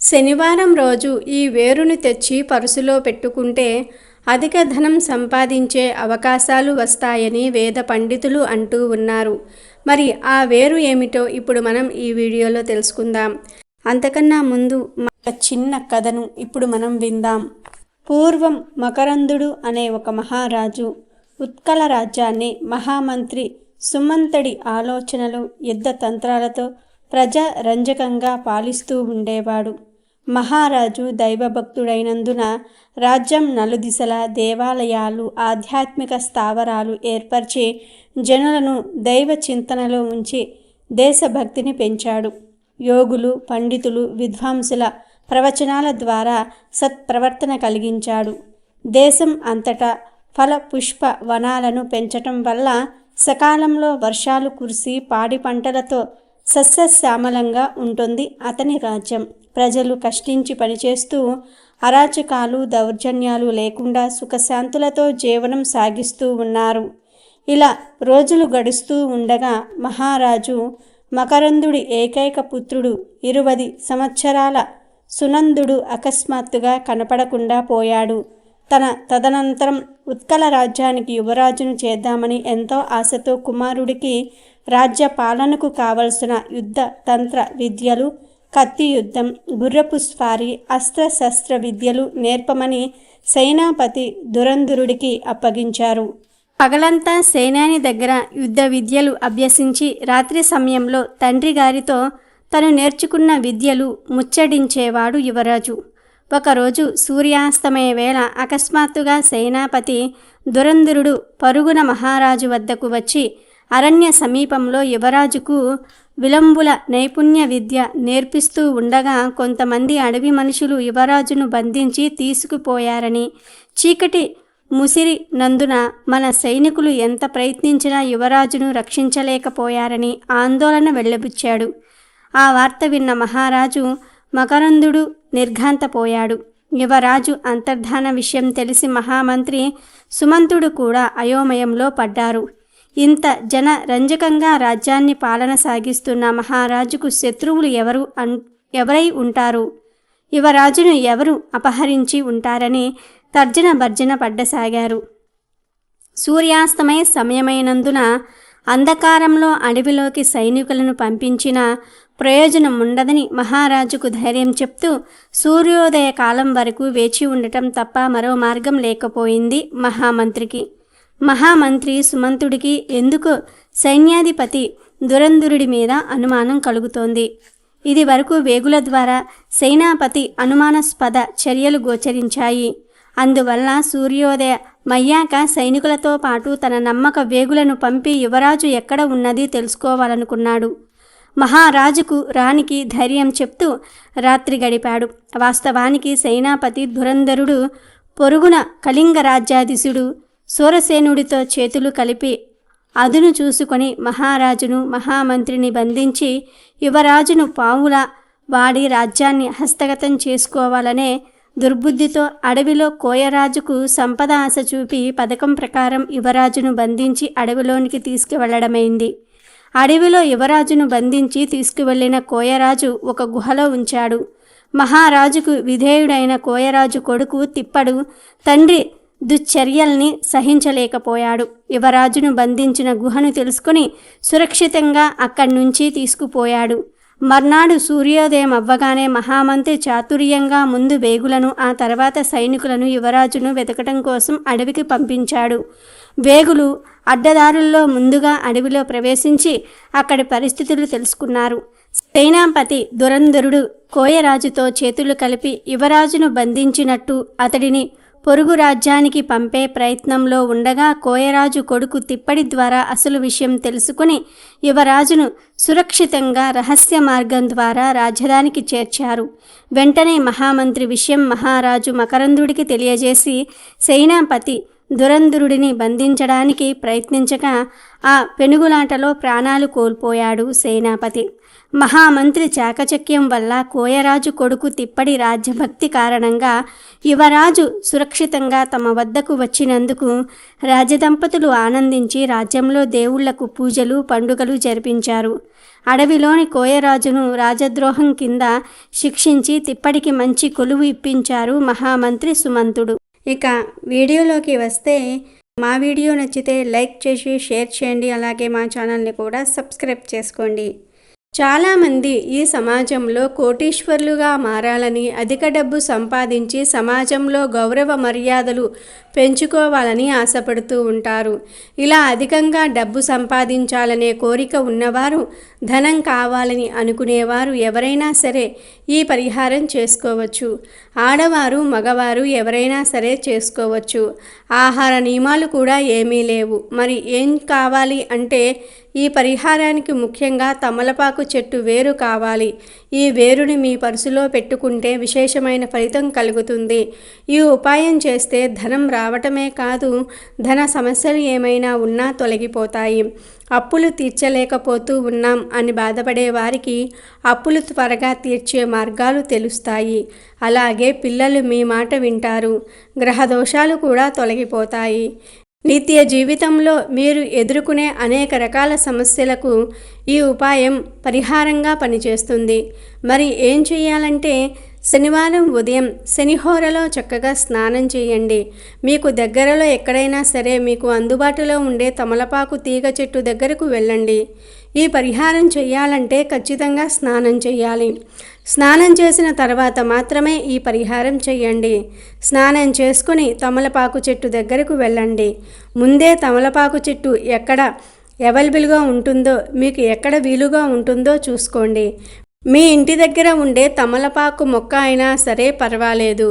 శనివారం రోజు ఈ వేరుని తెచ్చి పరుసులో పెట్టుకుంటే అధిక ధనం సంపాదించే అవకాశాలు వస్తాయని వేద పండితులు అంటూ ఉన్నారు. మరి ఆ వేరు ఏమిటో ఇప్పుడు మనం ఈ వీడియోలో తెలుసుకుందాం. అంతకన్నా ముందు ఒక చిన్న కథను ఇప్పుడు మనం విందాం. పూర్వం మకరందుడు అనే ఒక మహారాజు ఉత్కల రాజ్యాన్ని మహామంత్రి సుమంతడి ఆలోచనలు యుద్ధ తంత్రాలతో ప్రజారంజకంగా పాలిస్తూ ఉండేవాడు. మహారాజు దైవభక్తుడైనందున రాజ్యం నలుదిశల దేవాలయాలు ఆధ్యాత్మిక స్థావరాలు ఏర్పరిచి జనులను దైవ చింతనలో ఉంచి దేశభక్తిని పెంచాడు. యోగులు పండితులు విద్వాంసుల ప్రవచనాల ద్వారా సత్ప్రవర్తన కలిగించాడు. దేశం అంతటా ఫల పుష్ప వనాలను పెంచటం వల్ల సకాలంలో వర్షాలు కురిసి పాడి పంటలతో సస్యశ్యామలంగా ఉంటుంది అతని రాజ్యం. ప్రజలు కష్టించి పనిచేస్తూ అరాచకాలు దౌర్జన్యాలు లేకుండా సుఖశాంతులతో జీవనం సాగిస్తూ ఉన్నారు. ఇలా రోజులు గడుస్తూ ఉండగా మహారాజు మకరందుడి ఏకైక పుత్రుడు ఇరువది సంవత్సరాల సునందుడు అకస్మాత్తుగా కనపడకుండా పోయాడు. తన తదనంతరం ఉత్కల రాజ్యానికి యువరాజును చేద్దామని ఎంతో ఆశతో కుమారుడికి రాజ్య పాలనకు కావలసిన యుద్ధ తంత్ర విద్యలు కత్తి యుద్ధం గుర్రపు స్వారీ అస్త్రశస్త్ర విద్యలు నేర్పమని సేనాపతి దురంధురుడికి అప్పగించారు. పగలంతా సేనాని దగ్గర యుద్ధ విద్యలు అభ్యసించి రాత్రి సమయంలో తండ్రి గారితో తను నేర్చుకున్న విద్యలు ముచ్చడించేవాడు యువరాజు. ఒకరోజు సూర్యాస్తమయ వేళ అకస్మాత్తుగా సేనాపతి దురంధురుడు పరుగున మహారాజు వద్దకు వచ్చి అరణ్య సమీపంలో యువరాజుకు విలంబుల నైపుణ్య విద్య నేర్పిస్తూ ఉండగా కొంతమంది అడవి మనుషులు యువరాజును బంధించి తీసుకుపోయారని చీకటి ముసిరి నందున మన సైనికులు ఎంత ప్రయత్నించినా యువరాజును రక్షించలేకపోయారని ఆందోళన వెళ్ళబుచ్చాడు ఆ వార్త విన్న మహారాజు మకరందుడు నిర్ఘాంతపోయాడు. యువరాజు అంతర్ధాన విషయం తెలిసి మహామంత్రి సుమంతుడు కూడా అయోమయంలో పడ్డారు. ఇంత జన రంజకంగా రాజ్యాన్ని పాలన సాగిస్తున్న మహారాజుకు శత్రువులు ఎవరు అన్ ఎవరై ఉంటారు? యువరాజును ఎవరు అపహరించి ఉంటారని తర్జన భర్జన పడ్డసాగారు. సూర్యాస్తమయ సమయమైనందున అంధకారంలో అడవిలోకి సైనికులను పంపించిన ప్రయోజనం ఉండదని మహారాజుకు ధైర్యం చెప్తూ సూర్యోదయ కాలం వరకు వేచి ఉండటం తప్ప మరో మార్గం లేకపోయింది మహామంత్రికి. మహామంత్రి సుమంతుడికి ఎందుకు సైన్యాధిపతి దురంధురుడి మీద అనుమానం కలుగుతోంది? ఇది వరకు వేగుల ద్వారా సేనాపతి అనుమానాస్పద చర్యలు గోచరించాయి. అందువల్ల సూర్యోదయ మయ్యాక సైనికులతో పాటు తన నమ్మక వేగులను పంపి యువరాజు ఎక్కడ ఉన్నది తెలుసుకోవాలనుకున్నాడు. మహారాజుకు రాణికి ధైర్యం చెప్తూ రాత్రి గడిపాడు. వాస్తవానికి సేనాపతి ధురంధరుడు పొరుగున కళింగ రాజ్యాధీశుడు సూరసేనుడితో చేతులు కలిపి అదును చూసుకొని మహారాజును మహామంత్రిని బంధించి యువరాజును పావుల వాడి రాజ్యాన్ని హస్తగతం చేసుకోవాలనే దుర్బుద్ధితో అడవిలో కోయరాజుకు సంపద ఆశ చూపి పథకం ప్రకారం యువరాజును బంధించి అడవిలోనికి తీసుకువెళ్ళడమైంది. అడవిలో యువరాజును బంధించి తీసుకువెళ్ళిన కోయరాజు ఒక గుహలో ఉంచాడు. మహారాజుకు విధేయుడైన కోయరాజు కొడుకు తిప్పడు తండ్రి దుశ్చర్యల్ని సహించలేకపోయాడు. యువరాజును బంధించిన గుహను తెలుసుకుని సురక్షితంగా అక్కడి నుంచి తీసుకుపోయాడు. మర్నాడు సూర్యోదయం అవ్వగానే మహామంత్రి చాతుర్యంగా ముందు వేగులను ఆ తర్వాత సైనికులను యువరాజును వెతకటం కోసం అడవికి పంపించాడు. వేగులు అడ్డదారుల్లో ముందుగా అడవిలో ప్రవేశించి అక్కడి పరిస్థితులు తెలుసుకున్నారు. సేనాపతి దురంధరుడు కోయరాజుతో చేతులు కలిపి యువరాజును బంధించినట్టు అతడిని పొరుగు రాజ్యానికి పంపే ప్రయత్నంలో ఉండగా కోయరాజు కొడుకు తిప్పడి ద్వారా అసలు విషయం తెలుసుకుని యువరాజును సురక్షితంగా రహస్య మార్గం ద్వారా రాజధానికి చేర్చారు. వెంటనే మహామంత్రి విషయం మహారాజు మకరందుడికి తెలియజేసి సేనాపతి దురంధరుడిని బంధించడానికి ప్రయత్నించగా ఆ పెనుగులాటలో ప్రాణాలు కోల్పోయాడు సేనాపతి. మహామంత్రి చాకచక్యం వల్ల కోయరాజు కొడుకు తిప్పడి రాజ్యభక్తి కారణంగా యువరాజు సురక్షితంగా తమ వద్దకు వచ్చినందుకు రాజదంపతులు ఆనందించి రాజ్యంలో దేవుళ్ళకు పూజలు పండుగలు జరిపించారు. అడవిలోని కోయరాజును రాజద్రోహం కింద శిక్షించి తిప్పడికి మంచి కొలువు ఇప్పించారు మహామంత్రి సుమంతుడు. ఇక వీడియోలోకి వస్తే మా వీడియో నచ్చితే లైక్ చేసి షేర్ చేయండి. అలాగే మా ఛానల్ని కూడా సబ్స్క్రైబ్ చేసుకోండి. చాలామంది ఈ సమాజంలో కోటీశ్వర్లుగా మారాలని అధిక డబ్బు సంపాదించి సమాజంలో గౌరవ మర్యాదలు పెంచుకోవాలని ఆశపడుతూ ఉంటారు. ఇలా అధికంగా డబ్బు సంపాదించాలనే కోరిక ఉన్నవారు ధనం కావాలని అనుకునేవారు ఎవరైనా సరే ఈ పరిహారం చేసుకోవచ్చు. ఆడవారు మగవారు ఎవరైనా సరే చేసుకోవచ్చు. ఆహార నియమాలు కూడా ఏమీ లేవు. మరి ఏం కావాలి అంటే ఈ పరిహారానికి ముఖ్యంగా తమలపాకు చెట్టు వేరు కావాలి. ఈ వేరుని మీ పర్సులో పెట్టుకుంటే విశేషమైన ఫలితం కలుగుతుంది. ఈ ఉపాయం చేస్తే ధనం రావటమే కాదు ధన సమస్యలు ఏమైనా ఉన్నా తొలగిపోతాయి. అప్పులు తీర్చలేకపోతూ ఉన్నాం అని బాధపడే వారికి అప్పులు త్వరగా తీర్చే మార్గాలు తెలుస్తాయి. అలాగే పిల్లలు మీ మాట వింటారు. గ్రహదోషాలు కూడా తొలగిపోతాయి. నిత్య జీవితంలో మీరు ఎదుర్కొనే అనేక రకాల సమస్యలకు ఈ ఉపాయం పరిహారంగా పనిచేస్తుంది. మరి ఏం చేయాలంటే శనివారం ఉదయం శనిహోరలో చక్కగా స్నానం చేయండి. మీకు దగ్గరలో ఎక్కడైనా సరే మీకు అందుబాటులో ఉండే తమలపాకు తీగ చెట్టు దగ్గరకు వెళ్ళండి. ఈ పరిహారం చేయాలంటే ఖచ్చితంగా స్నానం చేయాలి. స్నానం చేసిన తర్వాత మాత్రమే ఈ పరిహారం చేయండి. స్నానం చేసుకుని తమలపాకు చెట్టు దగ్గరకు వెళ్ళండి. ముందే తమలపాకు చెట్టు ఎక్కడ అవైలబుల్గా ఉంటుందో మీకు ఎక్కడ వీలుగా ఉంటుందో చూసుకోండి. మీ ఇంటి దగ్గర ఉండే తమలపాకు మొక్క అయినా సరే పర్వాలేదు.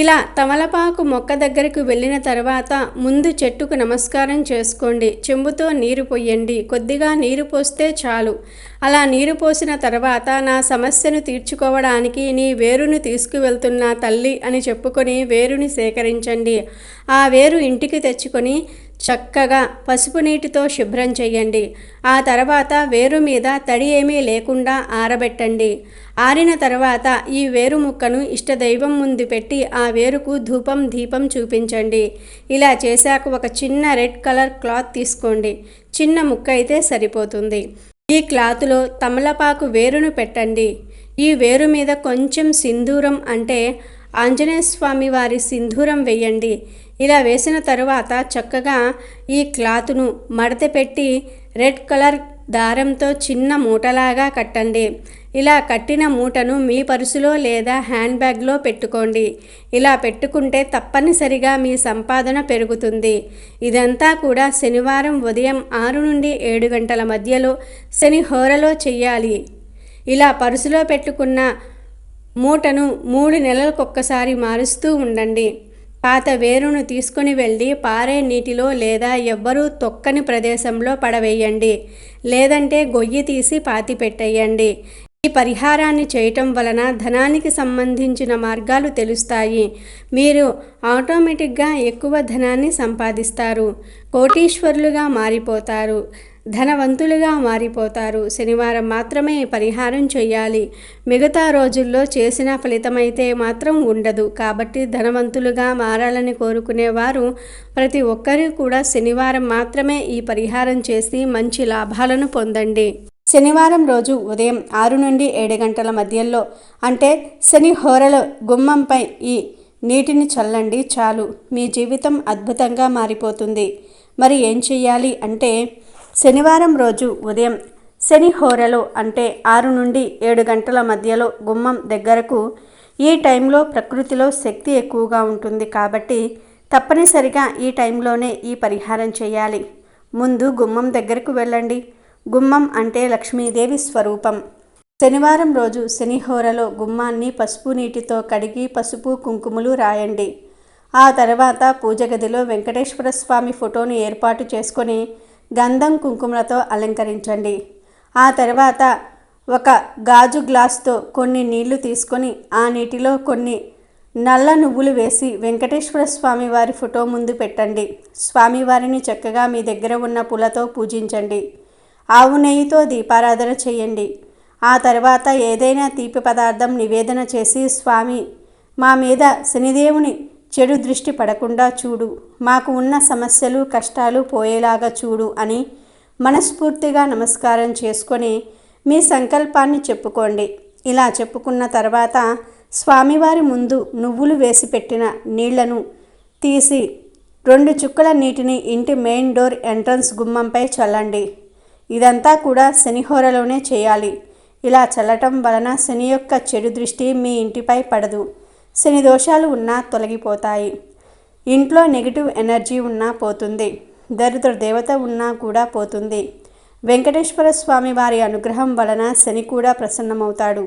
ఇలా తమలపాకు మొక్క దగ్గరకు వెళ్ళిన తర్వాత ముందు చెట్టుకు నమస్కారం చేసుకోండి. చెంబుతో నీరు పొయ్యండి. కొద్దిగా నీరు పోస్తే చాలు. అలా నీరు పోసిన తర్వాత నా సమస్యను తీర్చుకోవడానికి నీ వేరును తీసుకువెళ్తున్నా తల్లి అని చెప్పుకొని వేరుని సేకరించండి. ఆ వేరు ఇంటికి తెచ్చుకొని చక్కగా పసుపు నీటితో శుభ్రం చేయండి. ఆ తర్వాత వేరు మీద తడి ఏమీ లేకుండా ఆరబెట్టండి. ఆరిన తర్వాత ఈ వేరు ముక్కను ఇష్టదైవం ముందు పెట్టి ఆ వేరుకు ధూపం దీపం చూపించండి. ఇలా చేశాక ఒక చిన్న రెడ్ కలర్ క్లాత్ తీసుకోండి. చిన్న ముక్క అయితే సరిపోతుంది. ఈ క్లాత్లో తమలపాకు వేరును పెట్టండి. ఈ వేరు మీద కొంచెం సింధూరం అంటే ఆంజనేయ స్వామి వారి సింధూరం వేయండి. ఇలా వేసిన తరువాత చక్కగా ఈ క్లాత్ను మడత పెట్టి రెడ్ కలర్ దారంతో చిన్న మూటలాగా కట్టండి. ఇలా కట్టిన మూటను మీ పర్సులో లేదా హ్యాండ్ బ్యాగ్లో పెట్టుకోండి. ఇలా పెట్టుకుంటే తప్పనిసరిగా మీ సంపాదన పెరుగుతుంది. ఇదంతా కూడా శనివారం ఉదయం ఆరు నుండి ఏడు గంటల మధ్యలో శని హోరలో చెయ్యాలి. ఇలా పర్సులో పెట్టుకున్న మూటను మూడు నెలలకొక్కసారి మారుస్తూ ఉండండి. పాత వేరును తీసుకుని వెళ్ళి పారే నీటిలో లేదా ఎవ్వరూ తొక్కని ప్రదేశంలో పడవేయండి. లేదంటే గొయ్యి తీసి పాతి పెట్టేయండి. ఈ పరిహారాన్ని చేయటం వలన ధనానికి సంబంధించిన మార్గాలు తెలుస్తాయి. మీరు ఆటోమేటిక్గా ఎక్కువ ధనాన్ని సంపాదిస్తారు. కోటీశ్వరులుగా మారిపోతారు. ధనవంతులుగా మారిపోతారు. శనివారం మాత్రమే పరిహారం చేయాలి. మిగతా రోజుల్లో చేసిన ఫలితమైతే మాత్రం ఉండదు. కాబట్టి ధనవంతులుగా మారాలని కోరుకునేవారు ప్రతి ఒక్కరూ కూడా శనివారం మాత్రమే ఈ పరిహారం చేసి మంచి లాభాలను పొందండి. శనివారం రోజు ఉదయం ఆరు నుండి ఏడు గంటల మధ్యలో అంటే శని హోరల గుమ్మంపై ఈ నీటిని చల్లండి చాలు. మీ జీవితం అద్భుతంగా మారిపోతుంది. మరి ఏం చెయ్యాలి అంటే శనివారం రోజు ఉదయం శనిహోరలో అంటే ఆరు నుండి ఏడు గంటల మధ్యలో గుమ్మం దగ్గరకు ఈ టైంలో ప్రకృతిలో శక్తి ఎక్కువగా ఉంటుంది కాబట్టి తప్పనిసరిగా ఈ టైంలోనే ఈ పరిహారం చేయాలి. ముందు గుమ్మం దగ్గరకు వెళ్ళండి. గుమ్మం అంటే లక్ష్మీదేవి స్వరూపం. శనివారం రోజు శనిహోరలో గుమ్మాన్ని పసుపు నీటితో కడిగి పసుపు కుంకుమలు రాయండి. ఆ తర్వాత పూజ గదిలో వెంకటేశ్వర స్వామి ఫోటోను ఏర్పాటు చేసుకొని గంధం కుంకుమలతో అలంకరించండి. ఆ తర్వాత ఒక గాజు గ్లాస్తో కొన్ని నీళ్ళు తీసుకొని ఆ నీటిలో కొన్ని నల్ల నువ్వులు వేసి వెంకటేశ్వర స్వామి వారి ఫోటో ముందు పెట్టండి. స్వామివారిని చక్కగా మీ దగ్గర ఉన్న పూలతో పూజించండి. ఆవు నెయ్యితో దీపారాధన చేయండి. ఆ తర్వాత ఏదైనా తీపి పదార్థం నివేదన చేసి స్వామి మా మీద శనిదేవుని చెడు దృష్టి పడకుండా చూడు. మాకు ఉన్న సమస్యలు కష్టాలు పోయేలాగా చూడు అని మనస్ఫూర్తిగా నమస్కారం చేసుకొని మీ సంకల్పాన్ని చెప్పుకోండి. ఇలా చెప్పుకున్న తర్వాత స్వామివారి ముందు నువ్వులు వేసి పెట్టిన నీళ్ళను తీసి రెండు చుక్కల నీటిని ఇంటి మెయిన్ డోర్ ఎంట్రన్స్ గుమ్మంపై చల్లండి. ఇదంతా కూడా శనిహోరలోనే చేయాలి. ఇలా చల్లటం వలన శని యొక్క చెడు దృష్టి మీ ఇంటిపై పడదు. శని దోషాలు ఉన్నా తొలగిపోతాయి. ఇంట్లో నెగిటివ్ ఎనర్జీ ఉన్నా పోతుంది. దరిద్ర దేవత ఉన్నా కూడా పోతుంది. వెంకటేశ్వర స్వామి వారి అనుగ్రహం వలన శని కూడా ప్రసన్నమవుతాడు.